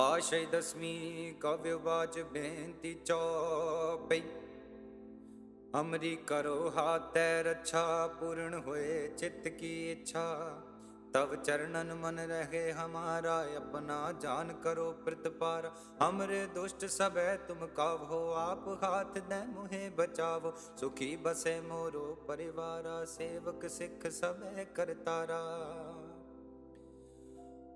ਆਸ਼ੈ ਦਸਮੀ ਕਵਿ ਬਾਚ ਬੇਨਤੀ ਚੌਪਈ। ਅਮਰੀ ਕਰੋ ਹਾਤੈ ਰੱਛਾ, ਪੂਰਨ ਹੋਏ ਚਿੱਤ ਕੀ ਇੱਛਾ। ਤਬ ਚਰਨਨ ਮਨ ਰਹੇ ਹਮਾਰਾ, ਆਪਣਾ ਜਾਨ ਕਰੋ ਪ੍ਰਤਪਾਰ। ਹਮਰੇ ਦੁਸ਼ਟ ਸਭੈ ਤੁਮ ਕਾਵੋ, ਆਪ ਹਾਥ ਦੇ ਮੁਹੇ ਬਚਾਵੋ। ਸੁਖੀ ਬਸੇ ਮੋਰੋ, ਪਰਿਵਾਰਾ ਸੇਵਕ ਸਿੱਖ ਸਭੈ ਕਰਤਾਰਾ।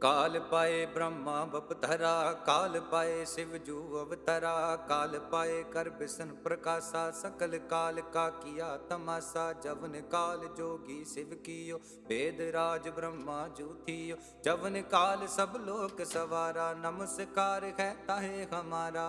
ਕਾਲ ਪਾਏ ਬ੍ਰਹਮਾ ਬਪਧਰਾ ਕਾਲ ਪਾਏ ਸਿਵ ਜੂ ਅਵਤਰਾ ਕਾਲ ਪਾਏ ਕਰ ਬਿਸ਼ਨ ਪ੍ਰਕਾਸ਼ਾ ਸਕਲ ਕਾਲ ਕਾ ਕੀਆ ਤਮਾਸਾ ਜਵਨ ਕਾਲ ਜੋਗੀ ਸਿਵ ਕੀਓ ਵੇਦ ਰਾਜ ਬ੍ਰਹਮਾ ਜੂਥੀਓ ਜਵਨ ਕਾਲ ਸਭ ਲੋਕ ਸਵਾਰਾ ਨਮਸਕਾਰ ਹੈ ਤਾਹੇ ਹਮਾਰਾ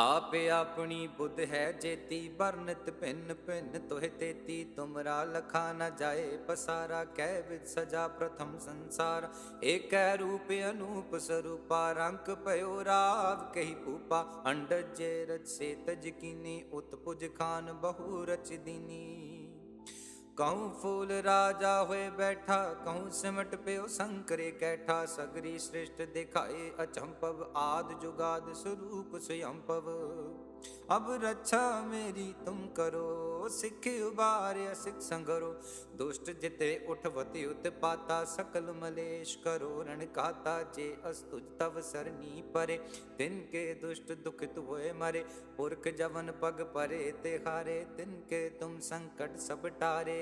ਆਪੇ ਆਪਣੀ ਬੁੱਧ ਹੈ ਜੇਤੀ ਬਰਨਤ ਭਿੰਨ ਭਿੰਨ ਤੋਹਿ ਤੇਤੀ। ਤੁਮਰਾ ਲਖਾ ਨ ਜਾਏ ਪਸਾਰਾ ਕਹਿ ਵਿਦ ਸਜਾ ਪ੍ਰਥਮ ਸੰਸਾਰ। ਏਕੈ ਰੂਪ ਅਨੂਪ ਸਰੂਪਾ, ਰੰਗ ਭਇਓ ਰਾਵ ਕਹੀ ਪੂਪਾ ਅੰਡ ਜੇ ਰਚ ਸੇ ਤਜ ਕੀਨੀ, ਉਤਪੁਜ ਖਾਨ ਬਹੁ ਰਚ ਦੀਨੀ। ਕਹੂੰ ਫੂਲ ਰਾਜਾ ਹੋਏ ਬੈਠਾ ਕਹੂੰ ਸਿਮਟ ਪਿਓ ਸੰਕਰੇ ਕੈਠਾ ਸਗਰੀ ਸ੍ਰਿਸ਼ਟ ਦਿਖਾਏ ਅਚੰਪਵ ਆਦ ਜੁਗਾਦ ਸਰੂਪ ਸਯੰਪਵ ਅਬ ਰੱਛਾ ਮੇਰੀ ਤੁਮ ਕਰੋ ਸਿੱਖ ਉਬਾਰਿਆ ਸਿੱਖ ਸੰਗਰੋ ਦੁਸ਼ਟ ਜਿਤੇ ਉਠਵਤੀ ਉਤਪਾਤਾ ਸਕਲ ਮਲੇਸ਼ ਕਰੋ ਰਣ ਕਾਤਾ ਜੇ ਅਸਤੁਜ ਤਵ ਸਰਨੀ ਪਰੇ ਤਿਨ ਕੇ ਦੁਸ਼ਟ ਦੁਖਿਤ ਹੋਏ ਮਰੇ ਪੁਰਖ ਜਵਨ ਪਗ ਪਰੇ ਤੇ ਹਾਰੇ ਤਿਨ ਕੇ ਤੁਮ ਸੰਕਟ ਸਭ ਟਾਰੇ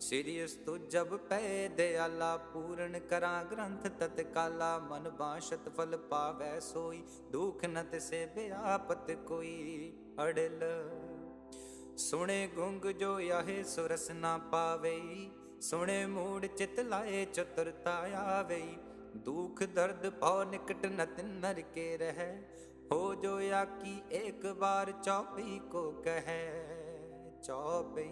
ਸਿਰਿਯਸ ਤੁ ਜਬ ਪੈ ਦਿਆਲਾ, ਪੂਰਨ ਕਰਾਂ ਗ੍ਰੰਥ ਤਤਕਾਲਾ, ਮਨ ਬਾਸ਼ਤ ਫਲ ਪਾਵੈ ਸੋਈ, ਦੁਖ ਨ ਤਿਸੇ ਬਿਆਪਤ ਕੋਈ ਅੜਲ। ਸੁਣੇ ਗੁੰਗ ਜੋ ਆਹੇ ਸੁਰਸ ਨਾ ਪਾਵੇ ਸੁਣੇ ਮੂੜ ਚਿਤ ਲਾਏ ਚਤੁਰਤਾ ਆਵੇ ਦੁਖ ਦਰਦ ਪਉ ਨਿਕਟ ਨਤ ਨਰ ਕੇ ਰਹਿ, ਹੋ ਜੋ ਆਕੀ ਇੱਕ ਬਾਰ ਚੌਪੀ ਕੋ ਕਹੈ, ਚੌਪਈ।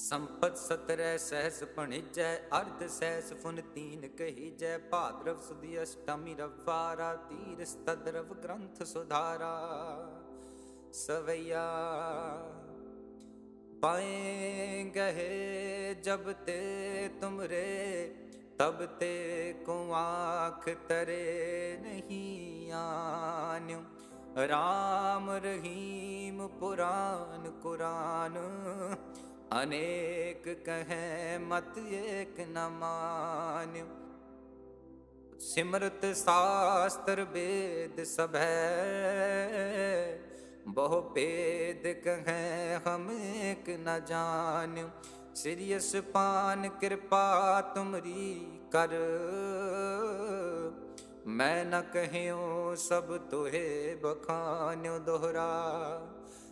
ਸੰਪਤ ਸਤਰੈ ਸਹਿਸ ਭਣਿਜੈ ਅਰਧ ਸਹਿਸ ਫੁਨ ਤੀਨ ਕਹੀ ਜੈ ਭਾਦਰਵ ਸੁਦੀ ਅਸ਼ਟਮੀ ਰਵਾਰਾ ਤੀਰ ਸਤਦਰਵ ਗ੍ਰੰਥ ਸੁਧਾਰਾ ਸਵਈਆ ਪਾਏ ਗਏ ਜਬ ਤੇ ਤੁਮਰੇ ਤਬ ਤੇ ਕੋ ਆਖ ਤਰੇ ਨਹੀਂ ਆਨਿਓ ਰਾਮ ਰਹੀਮ ਪੁਰਾਨ ਕੁਰਾਨ ਅਨੇਕ ਕਹੈ ਮਤ ਏਕ ਨ ਮਾਨਿਓ ਸਿਮਰਤ ਸਾਸਤਰ ਵੇਦ ਸਭੈ, ਬਹੁ ਭੇਦ ਕਹੈ ਹਮ ਏਕ ਨ ਜਾਣਿ ਸਿਰਿਯਸ ਪਾਨ ਕਿਰਪਾ ਤੁਮਰੀ ਕਰ। ਮੈਂ ਨ ਕਹਿਓ ਸਭ ਤੋਹੇ ਬਖਾਨਿਓ ਦੋਹਰਾ।